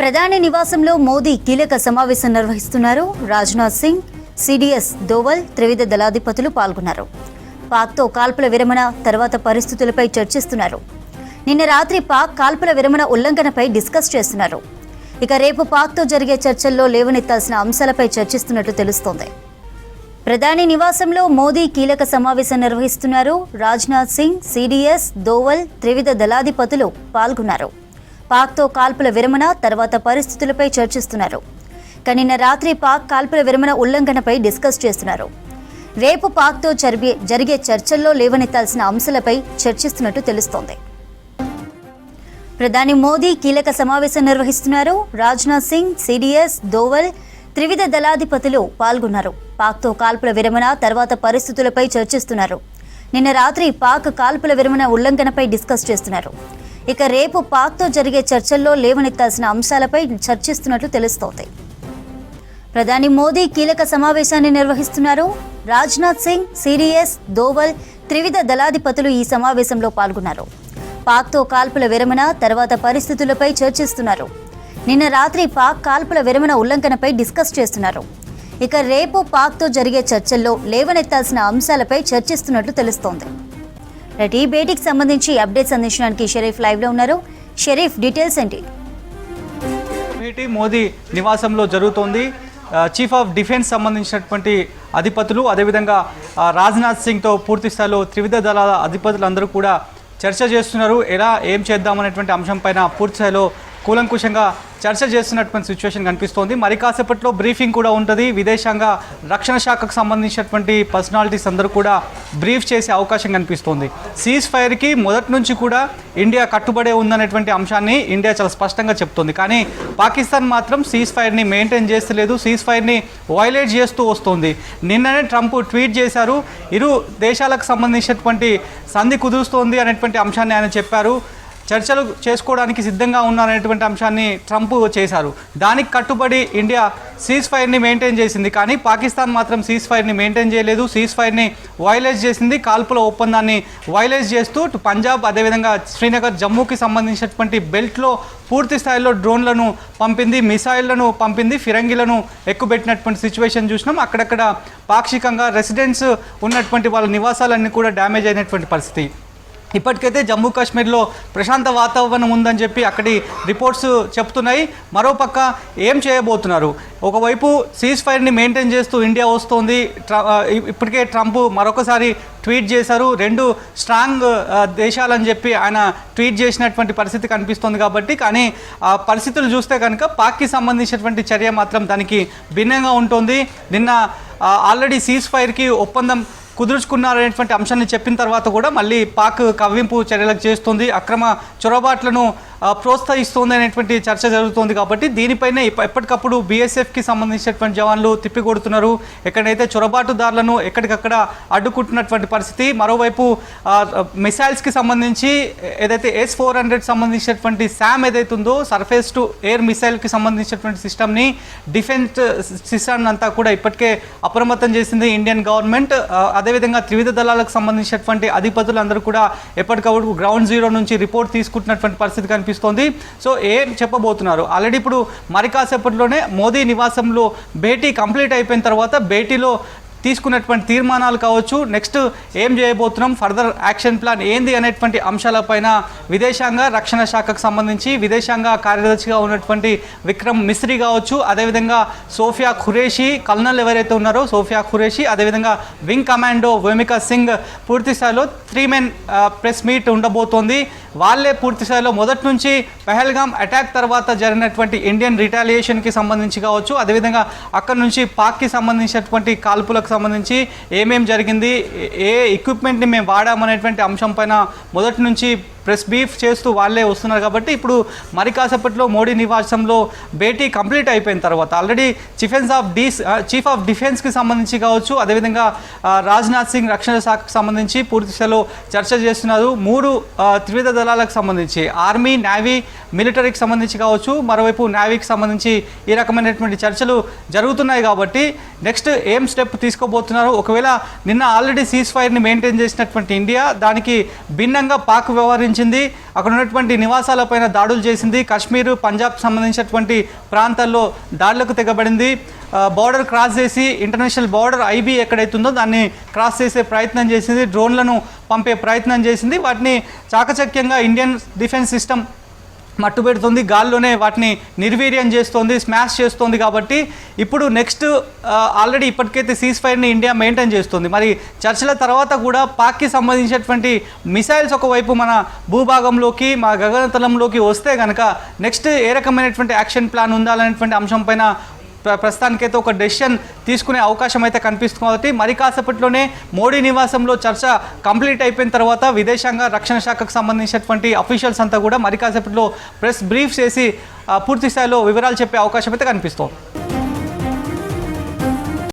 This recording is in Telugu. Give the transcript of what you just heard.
ప్రధాని నివాసంలో మోదీ కీలక సమావేశం నిర్వహిస్తున్నారు. రాజ్నాథ్ సింగ్ సిడిఎస్ దోవల్ త్రివిధ దళాధిపతులు పాల్గొన్నారు. పాక్తో కాల్పుల విరమణ తర్వాత పరిస్థితులపై చర్చిస్తున్నారు. నిన్న రాత్రి పాక్ కాల్పుల విరమణ ఉల్లంఘనపై డిస్కస్ చేస్తున్నారు. ఇక రేపు పాక్తో జరిగే చర్చల్లో లేవనెత్తాల్సిన అంశాలపై చర్చిస్తున్నట్లు తెలుస్తోంది. ప్రధాని నివాసంలో మోదీ కీలక సమావేశం నిర్వహిస్తున్నారు. రాజ్నాథ్ సింగ్ సిడిఎస్ దోవల్ త్రివిధ దళాధిపతులు పాల్గొన్నారు. పాక్తో కాల్పుల విరమణ తర్వాత పరిస్థితులపై చర్చిస్తున్నారు. కానీ నిన్న రాత్రి పాక్ కాల్పుల విరమణ ఉల్లంఘనపై డిస్కస్ చేస్తున్నారు. రేపు పాక్తో జరిగే జరిగే చర్చల్లో లేవనెత్తాల్సిన అంశాలపై చర్చిస్తున్నట్టు తెలుస్తోంది. ప్రధాని మోదీ కీలక సమావేశం నిర్వహిస్తున్నారు. రాజ్నాథ్ సింగ్ సిడిఎస్ దోవల్ త్రివిధ దళాధిపతులు పాల్గొన్నారు. పాక్తో కాల్పుల విరమణ తర్వాత పరిస్థితులపై చర్చిస్తున్నారు. నిన్న రాత్రి పాక్ కాల్పుల విరమణ ఉల్లంఘనపై డిస్కస్ చేస్తున్నారు. ఇక రేపు పాక్తో జరిగే చర్చల్లో లేవనెత్తాల్సిన అంశాలపై చర్చిస్తున్నట్లు తెలుస్తోంది. ప్రధాని మోదీ కీలక సమావేశాన్ని నిర్వహిస్తున్నారు. రాజ్నాథ్ సింగ్ సిరియస్ దోవల్ త్రివిధ దళాధిపతులు ఈ సమావేశంలో పాల్గొన్నారు. పాక్తో కాల్పుల విరమణ తర్వాత పరిస్థితులపై చర్చిస్తున్నారు. నిన్న రాత్రి పాక్ కాల్పుల విరమణ ఉల్లంఘనపై డిస్కస్ చేస్తున్నారు. ఇక రేపు పాక్తో జరిగే చర్చల్లో లేవనెత్తాల్సిన అంశాలపై చర్చిస్తున్నట్లు తెలుస్తోంది. రైట్, ఈ భేటీకి సంబంధించి అప్డేట్స్ అందించడానికి షరీఫ్ లైవ్లో ఉన్నారు. షరీఫ్ డీటెయిల్స్ ఏంటి? భేటీ మోదీ నివాసంలో జరుగుతోంది. చీఫ్ ఆఫ్ డిఫెన్స్ సంబంధించినటువంటి అధిపతులు అదేవిధంగా రాజ్నాథ్ సింగ్తో పూర్తి స్థాయిలో త్రివిధ దళాల అధిపతులందరూ కూడా చర్చ చేస్తున్నారు. ఎలా ఏం చేద్దామనేటువంటి అంశంపైన పూర్తి స్థాయిలో కూలంకుషంగా చర్చ చేస్తున్నటువంటి సిచ్యువేషన్ కనిపిస్తోంది. మరి కాసేపట్లో బ్రీఫింగ్ కూడా ఉంటుంది. విదేశాంగ రక్షణ శాఖకు సంబంధించినటువంటి పర్సనాలిటీస్ అందరూ కూడా బ్రీఫ్ చేసే అవకాశం కనిపిస్తోంది. సీజ్ ఫైర్కి మొదటి నుంచి కూడా ఇండియా కట్టుబడే ఉందనేటువంటి అంశాన్ని ఇండియా చాలా స్పష్టంగా చెప్తోంది. కానీ పాకిస్తాన్ మాత్రం సీజ్ ఫైర్ని మెయింటైన్ చేస్తలేదు. సీజ్ ఫైర్ని వైలేట్ చేస్తూ వస్తుంది. నిన్ననే ట్రంప్ ట్వీట్ చేశారు. ఇరు దేశాలకు సంబంధించినటువంటి సంధి కుదురుస్తోంది అనేటువంటి అంశాన్ని ఆయన చెప్పారు. చర్చలు చేసుకోవడానికి సిద్ధంగా ఉన్నారనేటువంటి అంశాన్ని ట్రంప్ చేశారు. దానికి కట్టుబడి ఇండియా సీజ్ ఫైర్ని మెయింటైన్ చేసింది. కానీ పాకిస్తాన్ మాత్రం సీజ్ ఫైర్ని మెయింటైన్ చేయలేదు. సీజ్ ఫైర్ని వైలేజ్ చేసింది. కాల్పుల ఒప్పందాన్ని వైలేజ్ చేస్తూ పంజాబ్ అదేవిధంగా శ్రీనగర్ జమ్మూకి సంబంధించినటువంటి బెల్ట్లో పూర్తి స్థాయిలో డ్రోన్లను పంపింది మిసైళ్ళను పంపింది ఫిరంగిలను ఎక్కుబెట్టినటువంటి సిచ్యువేషన్ చూసినాం. అక్కడక్కడ పాక్షికంగా రెసిడెంట్స్ ఉన్నటువంటి వాళ్ళ నివాసాలన్నీ కూడా డ్యామేజ్ అయినటువంటి పరిస్థితి. ఇప్పటికైతే జమ్మూ కాశ్మీర్లో ప్రశాంత వాతావరణం ఉందని చెప్పి అక్కడి రిపోర్ట్స్ చెప్తున్నాయి. మరోపక్క ఏం చేయబోతున్నారు? ఒకవైపు సీజ్ ఫైర్ని మెయింటైన్ చేస్తూ ఇండియా వస్తోంది. ట్ర- ఇప్పటికే ట్రంప్ మరొకసారి ట్వీట్ చేశారు. రెండు స్ట్రాంగ్ దేశాలని చెప్పి ఆయన ట్వీట్ చేసినటువంటి పరిస్థితి కనిపిస్తోంది కాబట్టి కానీ ఆ పరిస్థితులు చూస్తే కనుక పాక్కి సంబంధించినటువంటి చర్య మాత్రం దానికి భిన్నంగా ఉంటుంది. నిన్న ఆల్రెడీ సీజ్ ఫైర్కి ఒప్పందం కుదుర్చుకున్నారనేటువంటి అంశాన్ని చెప్పిన తర్వాత కూడా మళ్ళీ పాక్ కవ్వింపు చర్యలకు చేస్తుంది. అక్రమ చొరబాట్లను ప్రోత్సహిస్తుంది అనేటువంటి చర్చ జరుగుతోంది కాబట్టి దీనిపైనే ఎప్పటికప్పుడు బీఎస్ఎఫ్కి సంబంధించినటువంటి జవాన్లు తిప్పికొడుతున్నారు. ఎక్కడైతే చొరబాటుదారులను ఎక్కడికక్కడ అడ్డుకుంటున్నటువంటి పరిస్థితి మరోవైపు మిసైల్స్కి సంబంధించి ఏదైతే ఎస్ ఫోర్ హండ్రెడ్ సంబంధించినటువంటి శామ్ ఏదైతే ఉందో సర్ఫేస్ టు ఎయిర్ మిసైల్కి సంబంధించినటువంటి సిస్టమ్ని డిఫెన్స్ సిస్టమ్ అంతా కూడా ఇప్పటికే అప్రమత్తం చేసింది ఇండియన్ గవర్నమెంట్. అదేవిధంగా త్రివిధ దళాలకు సంబంధించినటువంటి అధిపతులు అందరూ కూడా ఎప్పటికప్పుడు గ్రౌండ్ జీరో నుంచి రిపోర్ట్ తీసుకుంటున్నటువంటి పరిస్థితి కనిపిస్తోంది. సో ఏం చెప్పబోతున్నారు? ఆల్రెడీ ఇప్పుడు మరి కాసేపట్లోనే మోదీ నివాసంలో భేటీ కంప్లీట్ అయిపోయిన తర్వాత భేటీలో తీసుకున్నటువంటి తీర్మానాలు కావచ్చు. నెక్స్ట్ ఏం చేయబోతున్నాం? ఫర్దర్ యాక్షన్ ప్లాన్ ఏంది అనేటువంటి అంశాలపైన విదేశాంగ రక్షణ శాఖకు సంబంధించి విదేశాంగ కార్యదర్శిగా ఉన్నటువంటి విక్రమ్ మిశ్రీ కావచ్చు. అదేవిధంగా సోఫియా ఖురేషి కల్నల్ ఎవరైతే ఉన్నారో సోఫియా ఖురేషి అదేవిధంగా వింగ్ కమాండో వేమికా సింగ్ పూర్తి స్థాయిలో three men uh, press meet ఉండబోతోంది. వాళ్ళే పూర్తి స్థాయిలో మొదటి నుంచి పెహల్గామ్ అటాక్ తర్వాత జరిగినటువంటి ఇండియన్ రిటాలియేషన్కి సంబంధించి కావచ్చు అదేవిధంగా అక్కడ నుంచి పాక్కి సంబంధించినటువంటి కాల్పులకు సంబంధించి ఏమేం జరిగింది ఏ- ఏ ఎక్విప్మెంట్ని మేము వాడామనేటువంటి అంశం పైన మొదటి నుంచి ప్రెస్ బీఫ్ చేస్తూ వాళ్ళే వస్తున్నారు కాబట్టి ఇప్పుడు మరి కాసేపట్లో మోడీ నివాసంలో భేటీ కంప్లీట్ అయిపోయిన తర్వాత ఆల్రెడీ చిఫెన్స్ ఆఫ్ డీస్ చీఫ్ ఆఫ్ డిఫెన్స్కి సంబంధించి కావచ్చు అదేవిధంగా రాజ్నాథ్ సింగ్ రక్షణ శాఖకు సంబంధించి పూర్తి స్థాయిలో చర్చ చేస్తున్నారు. మూడు త్రివిధ దళాలకు సంబంధించి ఆర్మీ నేవీ మిలిటరీకి సంబంధించి కావచ్చు మరోవైపు నేవీకి సంబంధించి ఈ రకమైనటువంటి చర్చలు జరుగుతున్నాయి కాబట్టి నెక్స్ట్ ఏం స్టెప్ తీసుకోబోతున్నారు? ఒకవేళ నిన్న ఆల్రెడీ సీజ్ ఫైర్ని మెయింటైన్ చేసినటువంటి ఇండియా దానికి భిన్నంగా పాక్ వ్యవహరించి ప్రకటించింది అక్కడ ఉన్నటువంటి నివాసాలపైన దాడులు చేసింది. కాశ్మీర్ పంజాబ్ సంబంధించినటువంటి ప్రాంతాల్లో దాడులకు తెగబడింది. బార్డర్ క్రాస్ చేసి ఇంటర్నేషనల్ బార్డర్ ఐబీ ఎక్కడైతుందో దాన్ని క్రాస్ చేసే ప్రయత్నం చేసింది. డ్రోన్లను పంపే ప్రయత్నం చేసింది. వాటిని చాకచక్యంగా ఇండియన్ డిఫెన్స్ సిస్టమ్ మట్టు పెడుతుంది గాల్లోనే వాటిని నిర్వీర్యం చేస్తోంది స్మాష్ చేస్తోంది కాబట్టి ఇప్పుడు నెక్స్ట్ ఆల్రెడీ ఇప్పటికైతే సీజ్ ఫైర్ని ఇండియా మెయింటైన్ చేస్తుంది. మరి చర్చల తర్వాత కూడా పాక్కి సంబంధించినటువంటి మిసైల్స్ ఒకవైపు మన భూభాగంలోకి మా గగనతలంలోకి వస్తే కనుక నెక్స్ట్ ఏ రకమైనటువంటి యాక్షన్ ప్లాన్ ఉండాలనేటువంటి అంశం పైన ప్రస్తుతానికైతే ఒక డెసిషన్ తీసుకునే అవకాశం అయితే కనిపిస్తుంది కాబట్టి మరి కాసేపట్లోనే మోడీ నివాసంలో చర్చ కంప్లీట్ అయిపోయిన తర్వాత విదేశాంగ రక్షణ శాఖకు సంబంధించినటువంటి అఫీషియల్స్ అంతా కూడా మరి కాసేపట్లో ప్రెస్ బ్రీఫ్ చేసి పూర్తి స్థాయిలో వివరాలు చెప్పే అవకాశం అయితే కనిపిస్తోంది.